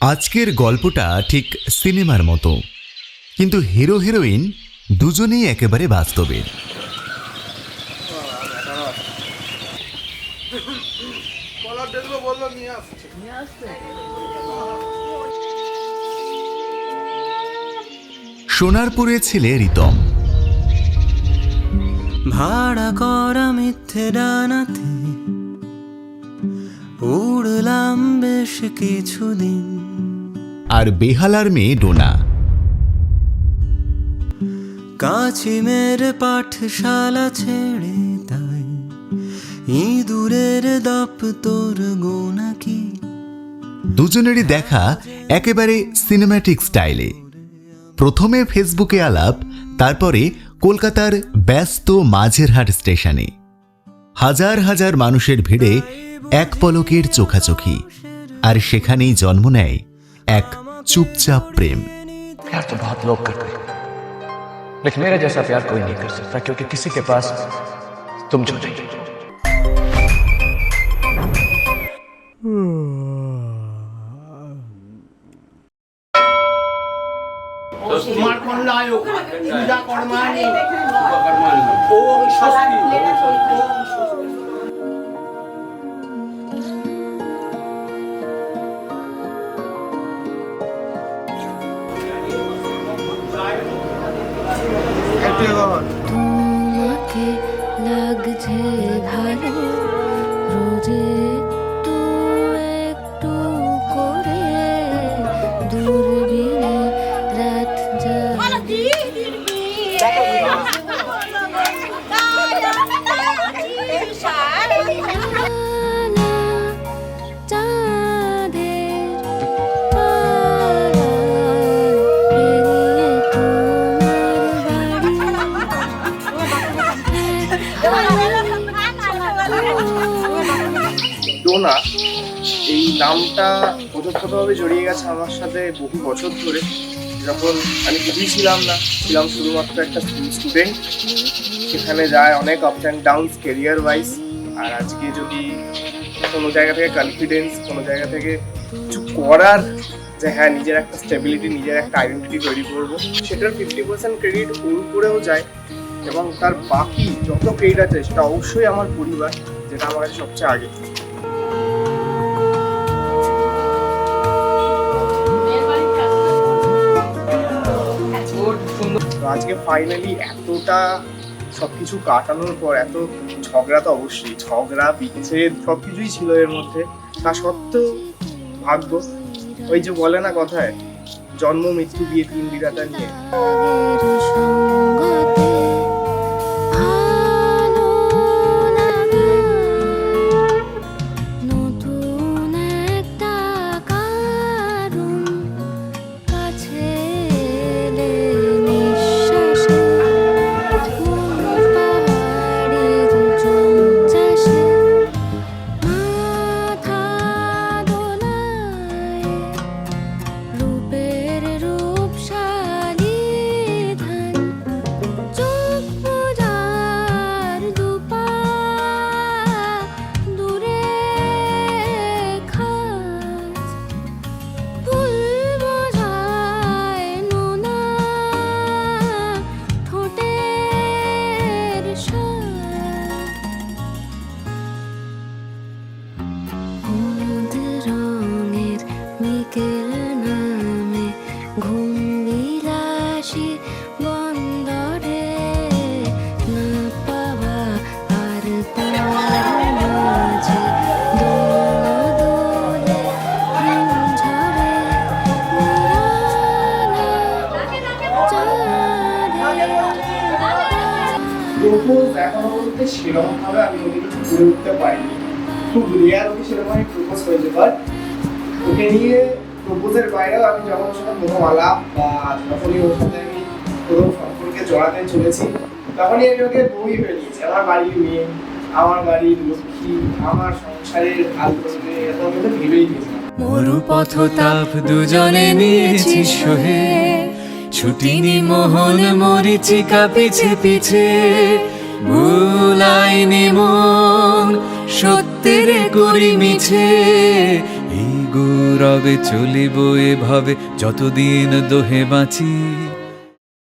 আজকের গল্পটা ঠিক সিনেমার মতো। কিন্তু হিরো হিরোইন দুজনেই একেবারে বাস্তবের সোনারপুরে ছেলে রিতম। ভাড়া করা মিথ্যে ডানাতে। উড়লাম বেশ কিছুদিন। আর বেহালার মেয়ে ডোনা। কাছিমের পাঠশালা ছেড়ে তাই। ইঁদুরের দপ্তর গোনা কি দুজনেরই দেখা একেবারে সিনেম্যাটিক স্টাইলে প্রথমে ফেসবুকে আলাপ তারপরে কলকাতার ব্যস্ত মাঝেরহাট স্টেশনে। হাজার হাজার মানুষের ভিড়ে এক পলকের চোখাচোখি আর সেখানেই জন্ম নেয় এক চুপচাপ প্রেম प्यार तो बहुत लोग करते हैं लेकिन मेरे जैसा प्यार कोई नहीं कर सकता क्योंकि किसी के पास तुम जो नहीं তোমার কন্যায় পূজা কর্মাণি ওম স্বস্তি ওম স্বস্তি তোমাকে লাগছে ভালো। ডোনা এই নামটা ওতপ্রোতভাবে জড়িয়ে গেছে আমার সাথে বহু বছর ধরে। যখন আমি কিছুই ছিলাম না, ছিলাম শুধুমাত্র একটা স্টুডেন্ট সেখানে যায় অনেক up and downs career wise আর আজকে যদি কোনো জায়গা থেকে কনফিডেন্স কোনো জায়গা থেকে কিছু করার যে হ্যাঁ নিজের একটা স্টেবিলিটি নিজের একটা আইডেন্টিটি তৈরি করব, সেটার ফিফটি পার্সেন্ট ক্রেডিট ওর উপরেও যায়। এবং তার বাকি যত ক্রেডিট আছে, সেটা অবশ্যই আমার পরিবার, যেটা আমার কাছে সবচেয়ে আগে। আজকে ফাইনালি এতটা সবকিছু কাটানোর পর এত ঝগড়া তো অবশ্যই, ঝগড়া, বিচ্ছেদ সবকিছুই ছিল এর মধ্যে। তা সত্ত্বেও ভাগ্য, ওই যে বলে না কথায়, জন্ম, মৃত্যু বিয়ে তিন বিধাতা নিয়ে। প্রপোজ এখনও বলতে সেরকম ভাবে আমি ওকে করে উঠতে পারিনি। খুব রেয়ার ওকে সেরকম আমি প্রপোজ হয়েছে বাট ওকে নিয়ে প্রপোজের বাইরেও আমি যখন ওর সাথে আলাপ বা যখনই ওর সাথে আমি প্রথম সম্পর্কে জড়াতে চলেছি, তখনই আমি ওকে বই ফেলিয়েছি আমার বাড়ির মেয়ে, আমার বাড়ির লক্ষ্মী, আমার সংসারের করবে এত আমি তো ভেবেই গেছিলাম মরুপথ তাপ দুজনে নিয়েছি সহে। ছুটিনি মোহন মরিচিকা পিছে পিছে। ভুলাইনি মন, সত্যের করি মিছে। এই গৌরবে চলিব এভাবে, যতদিন দোহে বাঁচি।